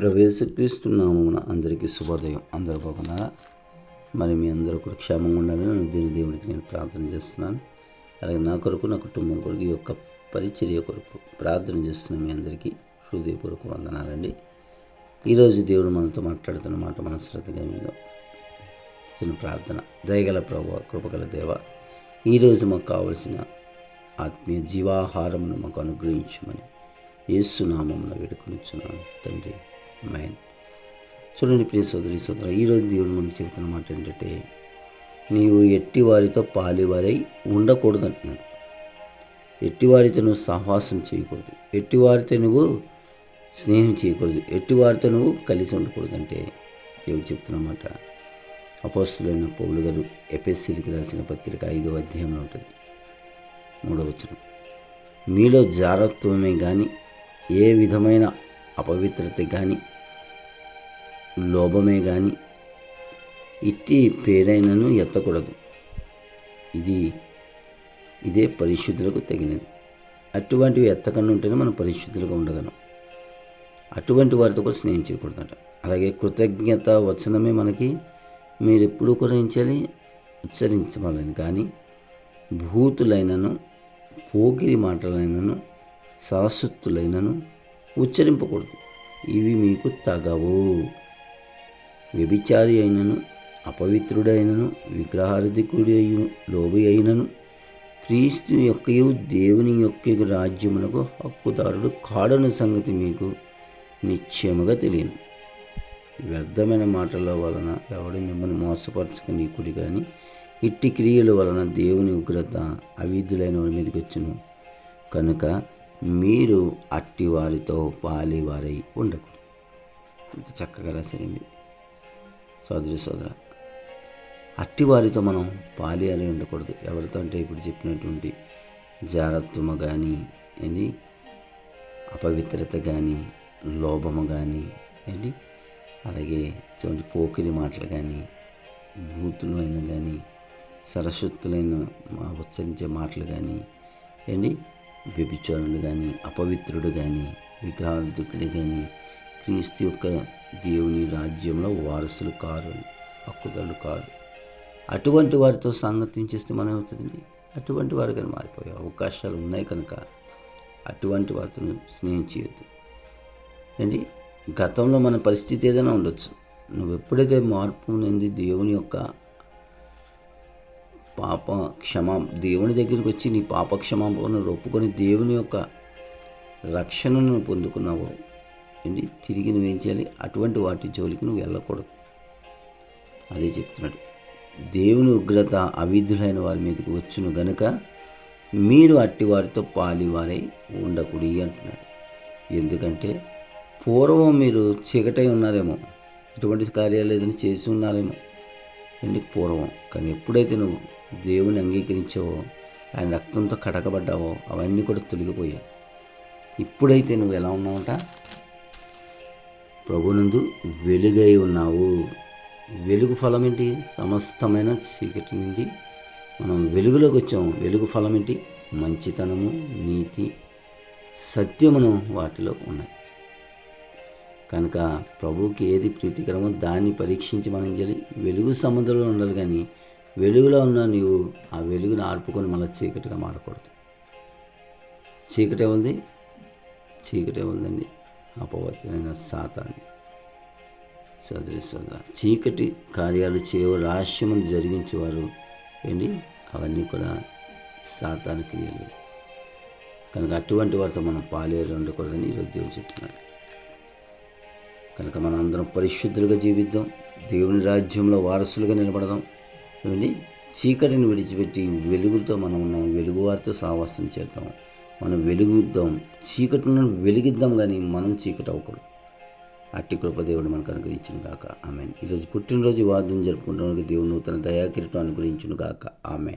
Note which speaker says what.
Speaker 1: ప్రవేశక్రీస్తున్నామున అందరికీ శుభోదయం. అందరూ బాగున్నారా? మరి మీ అందరూ కూడా క్షేమంగా ఉండాలని దీని దేవునికి నేను ప్రార్థన చేస్తున్నాను. అలాగే నా కొరకు నా కుటుంబం కొరకు ఈ యొక్క పరిచర్య కొరకు ప్రార్థన చేస్తున్న మీ అందరికీ హృదయపూర్వక వందనాలండి. ఈరోజు దేవుడు మనతో మాట్లాడుతున్న మాట మన శ్రద్ధగా మీద చిన్న ప్రార్థన. దయగల ప్రభు కృపగల దేవ ఈరోజు మాకు కావలసిన ఆత్మీయ జీవాహారమును మాకు అనుగ్రహించమని ఏసునామమున వేడుకొనిచ్చున్నాను తండ్రి మైన్ చూడండి ప్రియ సోదరి సోదర ఈరోజు దేవుడు మనకు చెబుతున్న మాట ఏంటంటే నీవు ఎట్టి వారితో పాలివారై ఉండకూడదు అంటున్నాడు. ఎట్టివారితో నువ్వు సహవాసం చేయకూడదు. ఎట్టివారితో నువ్వు స్నేహం చేయకూడదు. ఎట్టివారితో నువ్వు కలిసి ఉండకూడదు అంటే దేవుడు చెప్తున్నమాట అపోస్తులైన పౌలు గారు ఎపిఎస్సీలకి రాసిన పత్రిక ఐదో అధ్యాయంలో ఉంటుంది. మూడవ వచనం. మీలో జారత్వమే కానీ ఏ విధమైన అపవిత్రత కానీ లోభమే కానీ ఇట్టి పేరైనను ఎత్తకూడదు. ఇది ఇదే పరిశుద్ధులకు తగినది. అటువంటివి ఎత్తకుండా ఉంటేనే మనం పరిశుద్ధులుగా ఉండగలం. అటువంటి వారితో కూడా స్నేహం చేయకూడదట. అలాగే కృతజ్ఞత వచనమే మనకి మీరు ఎప్పుడూ కూడా ఏం చేయాలి? ఉచ్చరించవాలని కానీ భూతులైనను పోకిరి మాటలైనను సరస్వత్తులైనను ఉచ్చరింపకూడదు. ఇవి మీకు తగవు. వ్యభిచారి అయినను అపవిత్రుడైనను విగ్రహారధికుడి లోబి అయినను క్రీస్తు యొక్కయు దేవుని యొక్క రాజ్యమునకు హక్కుదారుడు కాడని సంగతి మీకు నిశ్చయముగా తెలియను. వ్యర్థమైన మాటల వలన ఎవడు మిమ్మల్ని మోసపరచక కానీ ఇట్టి క్రియల వలన దేవుని ఉగ్రత అవిధులైన వారి మీదకి వచ్చును. కనుక మీరు అట్టి వారితో పాలివారై ఉండకూడదు. ఇంత చక్కగా రాశారండి. సోదరి సోదర అట్టి వారితో మనం పాలి అని ఉండకూడదు. ఎవరితో అంటే ఇప్పుడు చెప్పినటువంటి జారత్వము కానీ ఏంటి అపవిత్రత కానీ లోభము కానీ ఏంటి అలాగే చూడండి పోకిరి మాటలు కానీ భూతులైన అయినా కానీ సరస్వత్తులైన మా- ఉచ్చరించే మాటలు కానీ ఏంటి వ్యభిచారుడు కానీ అపవిత్రుడు కానీ విగ్రహాధికుడు కానీ క్రీస్తు యొక్క దేవుని రాజ్యంలో వారసులు కారు హక్కుదారులు కారు. అటువంటి వారితో సంగతి చేస్తే మనం అవుతుందండి అటువంటి వారు కానీ మారిపోయే అవకాశాలు ఉన్నాయి కనుక అటువంటి వారితో స్నేహం చేయొద్దు. ఏంటి? గతంలో మన పరిస్థితి ఏదైనా ఉండొచ్చు. నువ్వు ఎప్పుడైతే మార్పు నింది దేవుని యొక్క పాప క్షమా దేవుని దగ్గరికి వచ్చి నీ పాపక్షమాపణను ఒప్పుకొని దేవుని యొక్క రక్షణను పొందుకున్నావు ఏంటి తిరిగి నువ్వేం చేయాలి? అటువంటి వాటి జోలికి నువ్వు వెళ్ళకూడదు. అదే చెప్తున్నాడు. దేవుని ఉగ్రత అవిధులైన వారి మీదకి వచ్చును గనుక మీరు అట్టి వారితో పాలివారై ఉండకుడి అంటున్నాడు. ఎందుకంటే పూర్వం మీరు చీకటై ఉన్నారేమో ఇటువంటి కార్యాలు ఏదైనా చేసి ఉన్నారేమో. అండి పూర్వం? కానీ ఎప్పుడైతే నువ్వు దేవుని అంగీకరించావో ఆయన రక్తంతో కడగబడ్డావో అవన్నీ కూడా తొలగిపోయాయి. ఇప్పుడైతే నువ్వు ఎలా ఉన్నావంట? ప్రభునందు వెలుగై ఉన్నావు. వెలుగు ఫలం ఏంటి సమస్తమైన చీకటి నుండి మనం వెలుగులోకి వచ్చాము. వెలుగు ఫలం ఏంటి మంచితనము నీతి సత్యమును వాటిలో ఉన్నాయి. కనుక ప్రభువుకి ఏది ప్రీతికరమో దాన్ని పరీక్షించి మనం చేయాలి వెలుగు సముద్రంలో ఉండాలి కానీ వెలుగులో ఉన్న నీవు ఆ వెలుగును ఆర్పుకొని మళ్ళీ చీకటిగా మారకూడదు. చీకటి ఉంది చీకటి ఉందండి అపవర్తనైన సాతాన్ని సోదరి సోదర చీకటి కార్యాలు చేయవ రహస్యమును జరిగించేవారు ఏంటి? అవన్నీ కూడా సాతాను క్రియలు. కనుక అటువంటి వారితో మనం పాలేరు ఉండకూడదని ఈరోజు దేవుడు చెప్తున్నాడు. కనుక మనం అందరం పరిశుద్ధులుగా జీవిద్దాం దేవుని రాజ్యంలో వారసులుగా నిలబడదాం. ఏమండి? చీకటిని విడిచిపెట్టి వెలుగుతో మనం ఉన్నాం వెలుగు వారితో సావాసం చేద్దాం. మనం వెలుగుద్దాం చీకటిని వెలిగిద్దాం కానీ మనం చీకటి అవ్వకూడదు అట్టి కృపదేవుడు మనకు అనుగ్రహించును గాక. ఆమె ఈరోజు పుట్టినరోజు వాద్యం జరుపుకుంటున్న దేవుడు నూతన దయాకిరీటం అనుగ్రహించును గాక. ఆమె